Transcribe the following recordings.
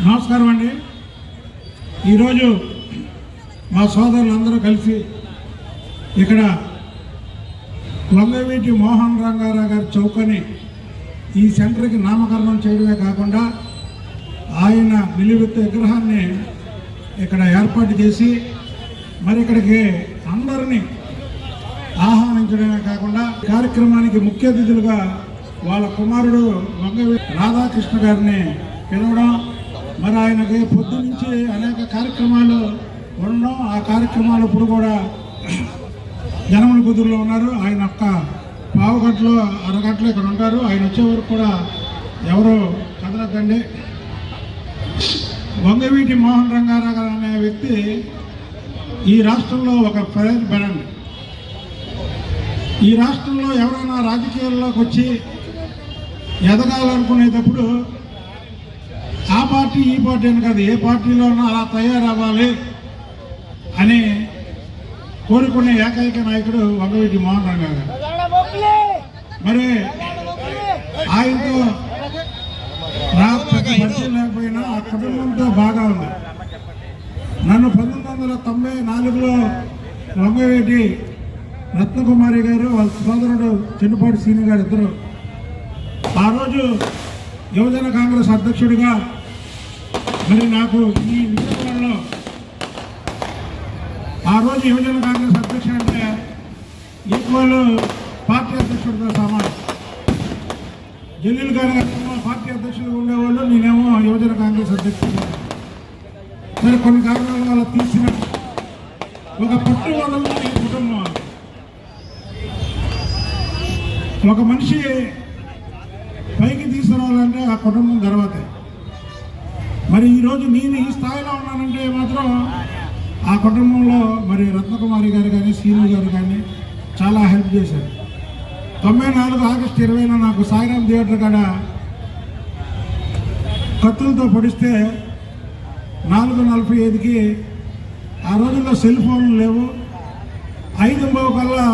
నమస్కారం అండి. ఈరోజు మా సోదరులందరూ కలిసి ఇక్కడ లొంగవీటి మోహన్ రంగారావు గారి చౌకని ఈ సెంటర్కి నామకరణం చేయడమే కాకుండా ఆయన నిలువెత్తు విగ్రహాన్ని ఇక్కడ ఏర్పాటు చేసి మరి ఇక్కడికి అందరినీ ఆహ్వానించడమే కాకుండా కార్యక్రమానికి ముఖ్య అతిథులుగా వాళ్ళ కుమారుడు వంగవీ రాధాకృష్ణ గారిని పిలవడం మరి ఆయనకి పొద్దు నుంచి అనేక కార్యక్రమాలు ఉండడం ఆ కార్యక్రమాలు ఇప్పుడు కూడా జనముల కుదురులో ఉన్నారు. ఆయన ఒక్క పావు గంటలో అరగంటలో ఇక్కడ ఉంటారు. ఆయన వచ్చే వరకు కూడా ఎవరు కదలకండి. వంగవీటి మోహన్ రంగారావు గారు అనే వ్యక్తి ఈ రాష్ట్రంలో ఒక ఫైర్ బ్రాండ్ ఈ రాష్ట్రంలో ఎవరైనా రాజకీయాల్లోకి వచ్చి ఎదగాలనుకునేటప్పుడు ఆ పార్టీ ఈ పార్టీ అని కాదు ఏ పార్టీలో ఉన్నా అలా తయారవ్వాలి అని కోరుకునే ఏకైక నాయకుడు వంగవీటి మోహన్ రంగా గారు. మరి ఆయనతో నా పరిచయం లేకపోయినా ఆ కుటుంబంతో బాగా ఉంది. నన్ను పంతొమ్మిది వందల తొంభై నాలుగులో వంగవేటి రత్నకుమారి గారు వాళ్ళ సోదరుడు చిన్నపాటి సీని గారు ఇద్దరు. ఆ రోజు యువజన కాంగ్రెస్ అధ్యక్షుడిగా మరి నాకు ఈ విజయవాడలో ఆ రోజు యువజన కాంగ్రెస్ అధ్యక్షుడు అంటే ఈక్వల్ పార్టీ అధ్యక్షుడితో సమానం జల్లీలు గారు పార్టీ అధ్యక్షుడు ఉండేవాళ్ళు నేనేమో యువజన కాంగ్రెస్ అధ్యక్షుడు సరే కొన్ని కారణాల వల్ల తీసిన ఒక పట్టు వదలని ఈ కుటుంబం ఒక మనిషి పైకి తీసుకురావాలంటే ఆ కుటుంబం తర్వాతే మరి ఈరోజు నేను ఈ స్థాయిలో ఉన్నానంటే మాత్రం ఆ కుటుంబంలో మరి రత్నకుమారి గారు కానీ సీను గారు కానీ చాలా హెల్ప్ చేశారు. తొంభై నాలుగు ఆగస్టు ఇరవైన నాకు సాయిరామ్ థియేటర్ కాడ కత్తులతో పొడిస్తే నాలుగు నలభై ఐదుకి ఆ రోజుల్లో సెల్ ఫోన్లు లేవు. ఐదు బావు కల్లా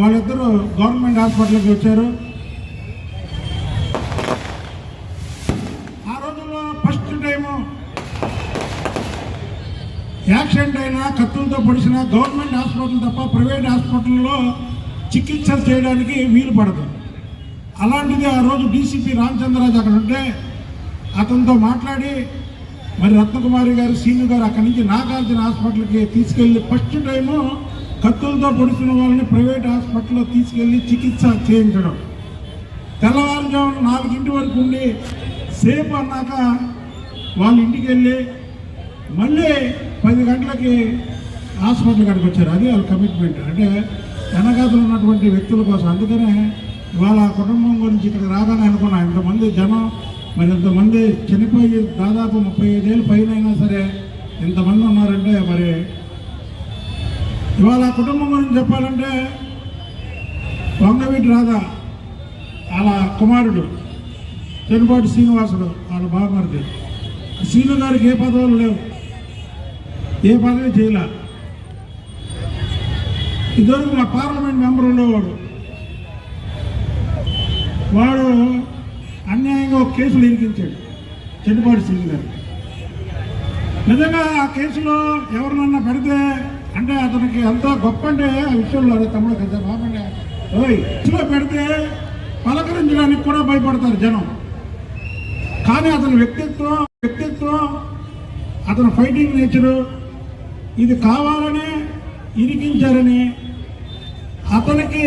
వాళ్ళిద్దరూ గవర్నమెంట్ హాస్పిటల్కి వచ్చారు ఆ రోజుల్లో ఫస్ట్ టైము యాక్సిడెంట్ అయినా కత్తులతో పొడిచిన గవర్నమెంట్ హాస్పిటల్ తప్ప ప్రైవేట్ హాస్పిటల్లో చికిత్సలు చేయడానికి వీలు పడదు. అలాంటిది ఆ రోజు డీసీపీ రామచంద్రరాజు అక్కడ ఉంటే అతనితో మాట్లాడి మరి రత్నకుమారి గారు సీను గారు అక్కడి నుంచి నాగార్జున హాస్పిటల్కి తీసుకెళ్ళి ఫస్ట్ టైము కత్తులతో పొడిచిన వాళ్ళని ప్రైవేట్ హాస్పిటల్లో తీసుకెళ్ళి చికిత్స చేయించడం. తెల్లవారుజామున నాలుగింటి వరకు ఉండి సేపు అన్నాక వాళ్ళ ఇంటికి వెళ్ళి మళ్ళీ పది గంటలకి హాస్పిటల్ కాడికి వచ్చారు. అది వాళ్ళ కమిట్మెంట్ అంటే వెనకాతలు ఉన్నటువంటి వ్యక్తుల కోసం. అందుకనే ఇవాళ ఆ కుటుంబం గురించి ఇక్కడ రాగానే అనుకున్నా. ఇంతమంది జనం మరి ఇంతమంది చనిపోయి దాదాపు ముప్పై ఐదేళ్ళు పైన అయినా సరే ఇంతమంది ఉన్నారంటే మరి ఇవాళ కుటుంబం గురించి చెప్పాలంటే వంగవీటి రాధా వాళ్ళ కుమారుడు చెనుపాటి శ్రీనివాసుడు వాళ్ళ బావమరిది శ్రీను గారికి ఏ పదవులు లేవు. ఏ పదవి చేయలే. ఇదివరకు మా పార్లమెంట్ మెంబర్ ఉండేవాడు. వాడు అన్యాయంగా ఒక కేసులు ఇరికించాడు. చెట్టుపాటి సింగ్ గారు. నిజంగా ఆ కేసులో ఎవరినన్నా పెడితే అంటే అతనికి అంత గొప్ప అంటే ఆ విషయంలో అదే తమ్ముడు కదా బాబండి ఓయ్ కేసులో పెడితే పలకరించడానికి కూడా భయపడతారు జనం. కానీ అతని వ్యక్తిత్వం వ్యక్తిత్వం అతని ఫైటింగ్ నేచరు ఇది కావాలనే ఇరికించారని అతనికి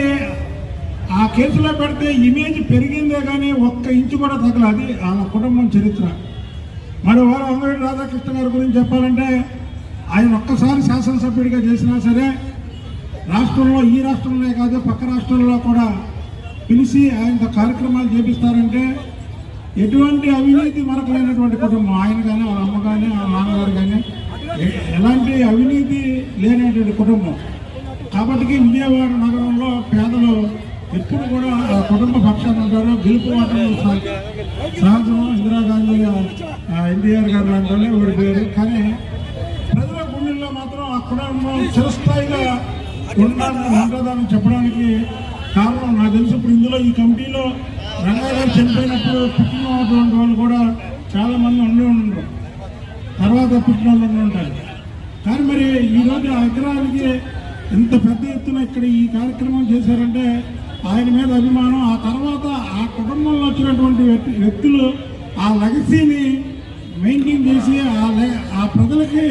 ఆ కేసులో పెడితే ఇమేజ్ పెరిగిందే కానీ ఒక్క ఇంచు కూడా తగల అది వాళ్ళ కుటుంబం చరిత్ర. మరి వారు అంగడి రాధాకృష్ణ గారి గురించి చెప్పాలంటే ఆయన ఒక్కసారి శాసనసభ్యుడిగా చేసినా సరే రాష్ట్రంలో ఈ రాష్ట్రంలో కాదు పక్క రాష్ట్రంలో కూడా పిలిచి ఆయనతో కార్యక్రమాలు చేపిస్తారంటే ఎటువంటి అవినీతి మరకలేనటువంటి కుటుంబం. ఆయన కానీ వాళ్ళ అమ్మ కానీ వాళ్ళ నాన్నగారు కానీ ఎలాంటి అవినీతి లేనటువంటి కుటుంబం. కాబట్టి విజయవాడ నగరంలో పేదలు ఎప్పుడు కూడా ఆ కుటుంబ పక్షాన్ని ఉంటారు. గెలుపు ఓటమి సహజం ఇందిరాగాంధీ ఎన్టీఆర్ గారు లాంటి వాళ్ళే ఓడిపోయారు కానీ ప్రజల గుండెల్లో మాత్రం ఆ కుటుంబం చిరస్థాయిగా ఉండాలని ఉంటుందని చెప్పడానికి కారణం నాకు తెలిసి. ఇప్పుడు ఇందులో ఈ కమిటీలో రంగా గారు చనిపోయినప్పుడు పుట్టినటువంటి వాళ్ళు కూడా చాలామంది ఉండి ఉండరు. తర్వాత పుట్టిన వాళ్ళు ఉంటారు కానీ మరి ఈరోజు ఆ విగ్రహానికి ఇంత పెద్ద ఎత్తున ఇక్కడ ఈ కార్యక్రమం చేశారంటే ఆయన మీద అభిమానం ఆ తర్వాత ఆ కుటుంబంలో వచ్చినటువంటి వ్యక్తి- వ్యక్తులు ఆ లెగసీని మెయింటైన్ చేసి ఆ ఆ ప్రజలకి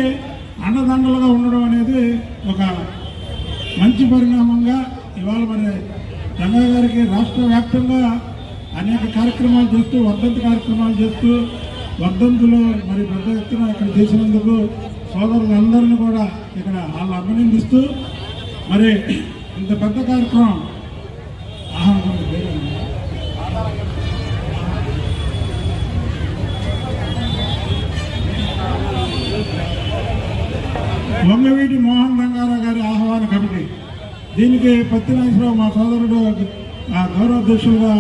అండదండలుగా ఉండడం అనేది ఒక మంచి పరిణామంగా ఇవాళ మరి రంగా గారికి రాష్ట్ర వ్యాప్తంగా అనేక కార్యక్రమాలు చేస్తూ వర్ధంతి కార్యక్రమాలు చేస్తూ వర్ధంతులో మరి పెద్ద ఎత్తున ఇక్కడ చేసినందుకు సోదరులందరినీ కూడా ఇక్కడ వాళ్ళు అభినందిస్తూ మరి ఇంత పెద్ద కార్యక్రమం. వంగవీటి మోహన్ రంగారావు గారి ఆహ్వాన కమిటీ. దీనికి పత్తి నాగేశ్వరరావు మా సోదరుడు ఆ, గౌరవాధ్యక్షులుగా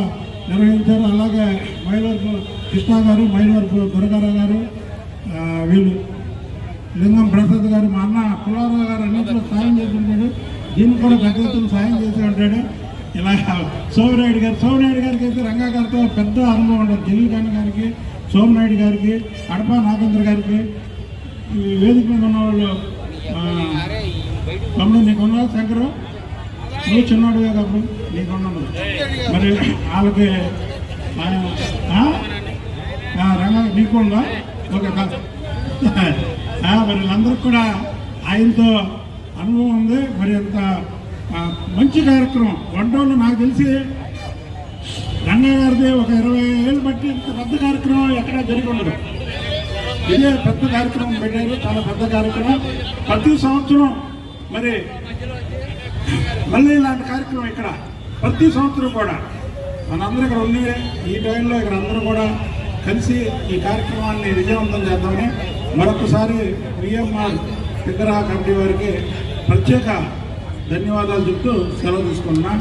నిర్వహించారు. అలాగే మైలవరపు కృష్ణ గారు మైలవరపు దుర్గారావు గారు వీళ్ళు లింగం ప్రసాద్ గారు మా అన్న పుల్లారావు గారు అన్నింటిలో సాయం చేసి ఉంటాడు కూడా పెద్ద సాయం చేసి ఉంటాడు ఇలా సోమినాయుడు గారు. సోమినాయుడు గారికి అయితే రంగా గారితో పెద్ద అనుభవం ఉండదు. జలీల్ ఖాన్ గారికి సోమినాయుడు గారికి అడపా నాగేంద్ర గారికి వేదిక మీద ఉన్న వాళ్ళు తమ్ముడు నీకు ఉన్నా శంకరు? నువ్వు చిన్నాడు అప్పుడు? నీకు మరి వాళ్ళకి ఆయన రంగా నీకు ఉందా ఓకే కాదు మరి అందరికి కూడా ఆయనతో అనుభవం ఉంది. మరి అంత మంచి కార్యక్రమం. వంటలు నాకు తెలిసి రంగా గారిది ఒక ఇరవై ఏళ్ళు బట్టి ఇంత పెద్ద కార్యక్రమం ఎక్కడా జరిగి ఉండదు. ఇదే పెద్ద కార్యక్రమం పెట్టారు. చాలా పెద్ద కార్యక్రమం. ప్రతి సంవత్సరం మరి మళ్ళీ ఇలాంటి కార్యక్రమం ఇక్కడ ప్రతి సంవత్సరం కూడా మనందరం ఇక్కడ ఉండి ఈ టైంలో ఇక్కడ అందరూ కూడా కలిసి ఈ కార్యక్రమాన్ని విజయవంతం చేద్దామని మరొకసారి విఎంఆర్ విగ్రహ కమిటీ వారికి ప్రత్యేక ధన్యవాదాలు చెప్తూ సెలవు తెలంగాణ.